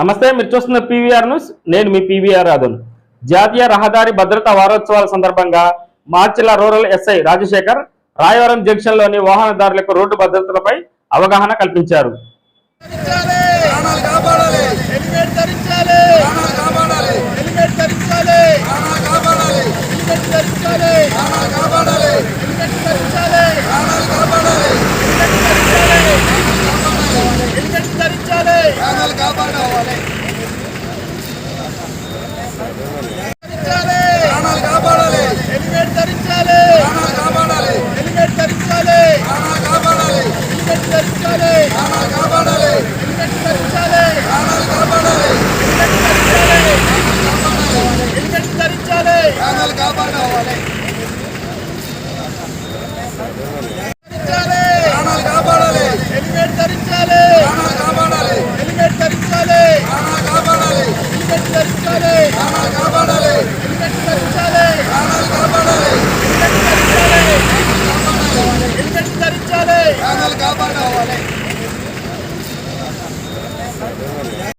నమస్తే మీరు చూస్తున్న పీవీఆర్ న్యూస్. నేను మీ పీవీఆర్ రాధన్ జాతీయ రహదారి భద్రతా వారోత్సవాల సందర్భంగా మార్చిల రూరల్ ఎస్ఐ రాజశేఖర్ రాయవరం జంక్షన్లోని వాహనదారులకు రోడ్డు భద్రతలపై అవగాహన కల్పించారు. ధరించాలి ప్రాణాలు కాపాడాలి హెల్మెట్ ధరించాలి ప్రాణాలు కాపాడాలి హెల్మెట్ ధరించాలి ప్రాణాలు కాపాడాలి హెల్మెట్ ధరించాలి ప్రాణాలు కాపాడాలి హెల్మెట్ ధరించాలి ప్రాణాలు కాపాడాలి ధరించాలి ప్రాణాలు కాపాడాలి. హెల్మెట్ ధరించాలి. ప్రాణాలు కాపాడాలి. హెల్మెట్ ధరించాలి. ప్రాణాలు కాపాడాలి. హెల్మెట్ ధరించాలి. ప్రాణాలు కాపాడాలి. హెల్మెట్ ధరించాలి. ప్రాణాలు కాపాడాలి. హెల్మెట్ ధరించాలి. ప్రాణాలు కాపాడాలి ధరించాలి ప్రాణాలు కాపాడాలి హెల్మెట్ ధరించాలి ప్రాణాలు కాపాడాలి హెల్మెట్ ధరించాలి ప్రాణాలు కాపాడాలి హెల్మెట్ ధరించాలి ప్రాణాలు కాపాడాలి హెల్మెట్ ధరించాలి ప్రాణాలు కాపాడాలి హెల్మెట్ ధరించాలి